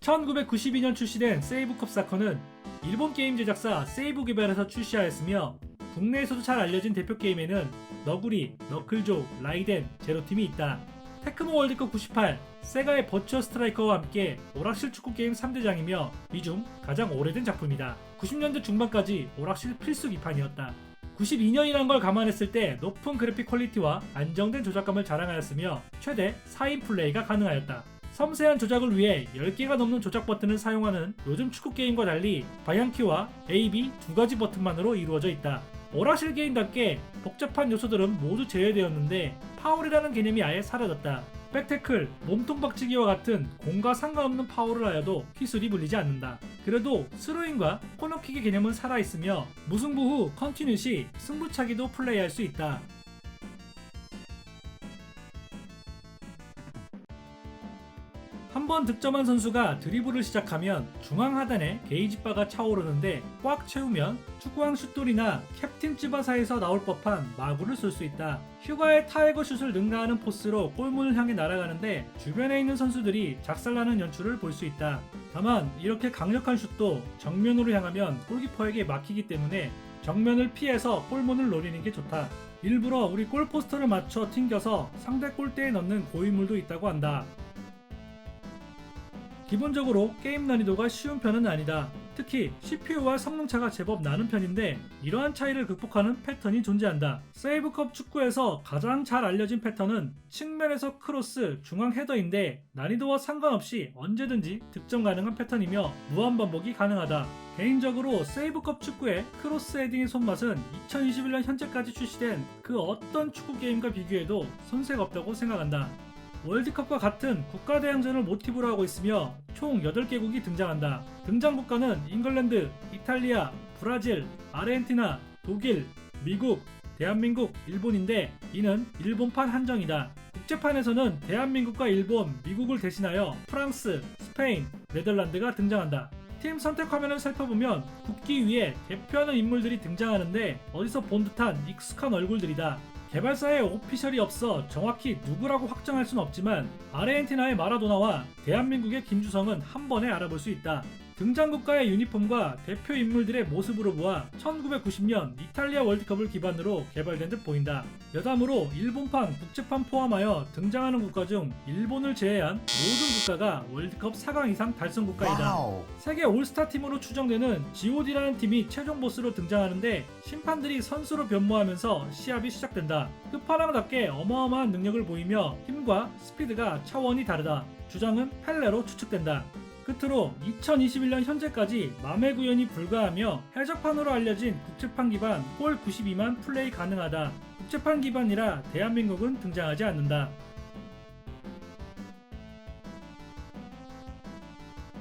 1992년 출시된 세이브컵 사커는 일본 게임 제작사 세이브 개발에서 출시하였으며 국내에서도 잘 알려진 대표 게임에는 너구리, 너클조, 라이덴, 제로팀이 있다. 테크모 월드컵 98, 세가의 버추어 스트라이커와 함께 오락실 축구 게임 3대장이며 이중 가장 오래된 작품이다. 90년대 중반까지 오락실 필수 기판이었다. 92년이란 걸 감안했을 때 높은 그래픽 퀄리티와 안정된 조작감을 자랑하였으며 최대 4인 플레이가 가능하였다. 섬세한 조작을 위해 10개가 넘는 조작 버튼을 사용하는 요즘 축구 게임과 달리 방향키와 A, B 두 가지 버튼만으로 이루어져 있다. 오락실 게임답게 복잡한 요소들은 모두 제외되었는데 파울이라는 개념이 아예 사라졌다. 백태클, 몸통 박치기와 같은 공과 상관없는 파울을 하여도 기술이 물리지 않는다. 그래도 스로잉과 코너킥의 개념은 살아있으며 무승부 후 컨티뉴 시 승부차기도 플레이할 수 있다. 한번 득점한 선수가 드리블을 시작하면 중앙 하단에 게이지바가 차오르는데 꽉 채우면 축구왕 슛돌이나 캡틴 찌바사에서 나올 법한 마구를 쏠 수 있다. 휴가의 타이거 슛을 능가하는 포스로 골문을 향해 날아가는데 주변에 있는 선수들이 작살나는 연출을 볼 수 있다. 다만 이렇게 강력한 슛도 정면으로 향하면 골키퍼에게 막히기 때문에 정면을 피해서 골문을 노리는 게 좋다. 일부러 우리 골포스터를 맞춰 튕겨서 상대 골대에 넣는 고인물도 있다고 한다. 기본적으로 게임 난이도가 쉬운 편은 아니다. 특히 CPU와 성능차가 제법 나는 편인데 이러한 차이를 극복하는 패턴이 존재한다. 세이브컵 축구에서 가장 잘 알려진 패턴은 측면에서 크로스 중앙 헤더인데 난이도와 상관없이 언제든지 득점 가능한 패턴이며 무한 반복이 가능하다. 개인적으로 세이브컵 축구의 크로스 헤딩의 손맛은 2021년 현재까지 출시된 그 어떤 축구 게임과 비교해도 손색 없다고 생각한다. 월드컵과 같은 국가대항전을 모티브로 하고 있으며 총 8개국이 등장한다. 등장 국가는 잉글랜드, 이탈리아, 브라질, 아르헨티나, 독일, 미국, 대한민국, 일본인데 이는 일본판 한정이다. 국제판에서는 대한민국과 일본, 미국을 대신하여 프랑스, 스페인, 네덜란드가 등장한다. 팀 선택 화면을 살펴보면 국기 위에 대표하는 인물들이 등장하는데 어디서 본 듯한 익숙한 얼굴들이다. 개발사에 오피셜이 없어 정확히 누구라고 확정할 순 없지만 아르헨티나의 마라도나와 대한민국의 김주성은 한 번에 알아볼 수 있다. 등장 국가의 유니폼과 대표 인물들의 모습으로 보아 1990년 이탈리아 월드컵을 기반으로 개발된 듯 보인다. 여담으로 일본판, 국제판 포함하여 등장하는 국가 중 일본을 제외한 모든 국가가 월드컵 4강 이상 달성 국가이다. 와우. 세계 올스타 팀으로 추정되는 GOD라는 팀이 최종 보스로 등장하는데 심판들이 선수로 변모하면서 시합이 시작된다. 끝판왕답게 어마어마한 능력을 보이며 힘과 스피드가 차원이 다르다. 주장은 펠레로 추측된다. 끝으로 2021년 현재까지 맘의 구현이 불가하며 해적판으로 알려진 국제판 기반 홀 92만 플레이 가능하다. 국제판 기반이라 대한민국은 등장하지 않는다.